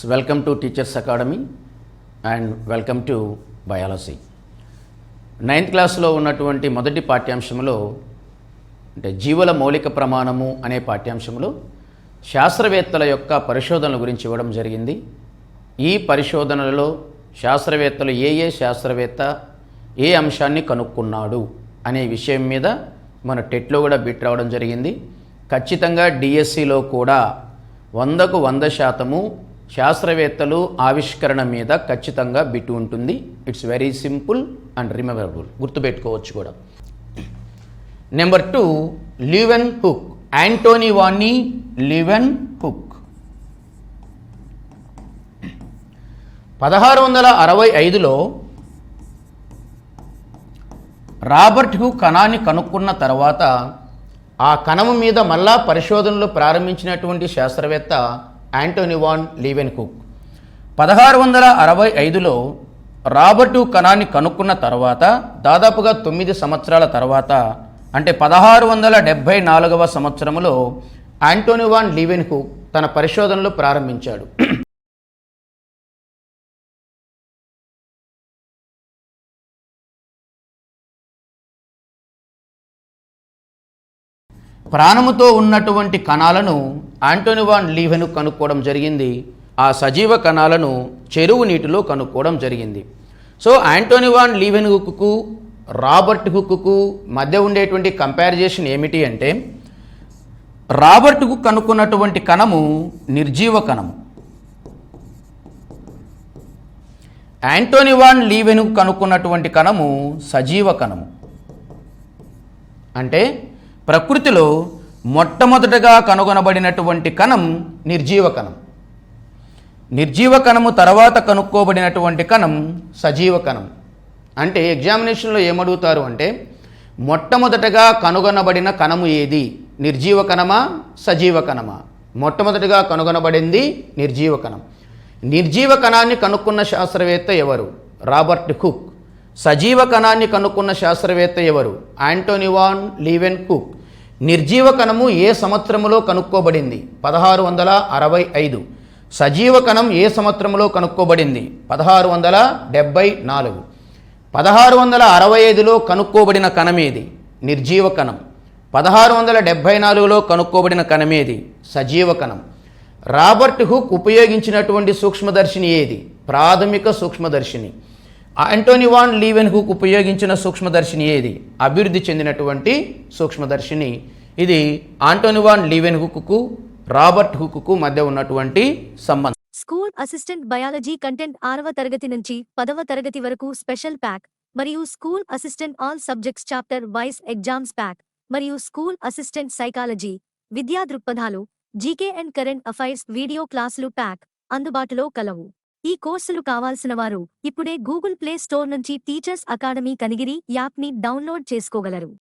Welcome to teachers academy and welcome to biology ninth క్లాస్లో ఉన్నటువంటి మొదటి పాఠ్యాంశంలో అంటే జీవుల మౌలిక ప్రమాణము అనే పాఠ్యాంశంలో శాస్త్రవేత్తల యొక్క పరిశోధనల గురించి ఇవ్వడం జరిగింది. ఈ పరిశోధనలలో శాస్త్రవేత్తలు ఏ ఏ శాస్త్రవేత్త ఏ అంశాన్ని కనుక్కున్నాడు అనే విషయం మీద మన టెట్లో కూడా బిట్ రావడం జరిగింది. ఖచ్చితంగా డిఎస్సిలో కూడా వందకు వంద శాతము శాస్త్రవేత్తలు ఆవిష్కరణ మీద ఖచ్చితంగా బిట్టు ఉంటుంది. It's very simple and rememberable గుర్తుపెట్టుకోవచ్చు కూడా. Number two Leeuwenhoek Antonie van Leeuwenhoek పదహారు వందల అరవై ఐదులో రాబర్ట్ హుక్ కణాన్ని కనుక్కున్న తర్వాత ఆ కణము మీద మళ్ళా పరిశోధనలు ప్రారంభించినటువంటి శాస్త్రవేత్త యాంటోనివాన్ లీవెన్ కుక్ పదహారు వందల అరవై ఐదులో రాబర్టు కణాన్ని కనుక్కున్న తర్వాత దాదాపుగా తొమ్మిది సంవత్సరాల తర్వాత అంటే పదహారు వందల డెబ్భై నాలుగవ సంవత్సరంలో యాంటోనివాన్ లీవెన్ కుక్ తన పరిశోధనలు ప్రారంభించాడు. ప్రాణముతో ఉన్నటువంటి కణాలను ఆంటోనివాన్ లీవెను కనుక్కోవడం జరిగింది. ఆ సజీవ కణాలను చెరువు నీటిలో కనుక్కోవడం జరిగింది. So Antonie van Leeuwenhoek Robert Hooke మధ్య ఉండేటువంటి కంపారిజేషన్ ఏమిటి అంటే రాబర్ట్ హుక్ కనుక్కున్నటువంటి కణము నిర్జీవ కణము. యాంటోనివాన్ లీవెను కనుక్కున్నటువంటి కణము సజీవ కణము. అంటే ప్రకృతిలో మొట్టమొదటగా కనుగొనబడినటువంటి కణం నిర్జీవ కణం. నిర్జీవ కణము తర్వాత కనుక్కోబడినటువంటి కణం సజీవ కణం. అంటే ఎగ్జామినేషన్లో ఏమడుగుతారు అంటే మొట్టమొదటగా కనుగొనబడిన కణము ఏది? నిర్జీవ కణమా? సజీవ కణమా? మొట్టమొదటిగా కనుగొనబడింది నిర్జీవ కణం. నిర్జీవ కణాన్ని కనుక్కున్న శాస్త్రవేత్త ఎవరు? Robert Hooke. సజీవ కణాన్ని కనుక్కున్న శాస్త్రవేత్త ఎవరు? Antonie van Leeuwenhoek. నిర్జీవ కణము ఏ సంవత్సరములో కనుక్కోబడింది? పదహారు వందల అరవై ఐదు. సజీవ కణం ఏ సంవత్సరంలో కనుక్కోబడింది? పదహారు వందల డెబ్బై నాలుగు. పదహారు వందల అరవై ఐదులో కనుక్కోబడిన కణమేది? నిర్జీవ కణం పదహారు వందల డెబ్భై నాలుగులో కనుక్కోబడిన కణమేది? సజీవ కణం రాబర్ట్ హుక్ ఉపయోగించినటువంటి సూక్ష్మదర్శిని ఏది? ప్రాథమిక సూక్ష్మదర్శిని. ఆంటోనివాన్ లీవెన్ హుక్ ఉపయోగించిన సూక్ష్మదర్శిని ఏది? అభివృద్ధి చెందినటువంటి సూక్ష్మదర్శిని. ఇది Antonie van Leeuwenhoek Robert Hooke మధ్య ఉన్నటువంటి సంబంధం. స్కూల్ అసిస్టెంట్ బయాలజీ కంటెంట్ ఆరవ తరగతి నుంచి పదవ తరగతి వరకు స్పెషల్ ప్యాక్ మరియు school assistant all subjects chapter wise exams pack మరియు స్కూల్ అసిస్టెంట్ సైకాలజీ విద్యా దృక్పథాలు GK and current affairs video క్లాసులు ప్యాక్ అందుబాటులో కలవు. ఈ కోర్సులు కావాల్సిన వారు ఇప్పుడే గూగుల్ ప్లే స్టోర్ నుంచి టీచర్స్ అకాడమీ కనిగిరి యాప్ని డౌన్లోడ్ చేసుకోగలరు.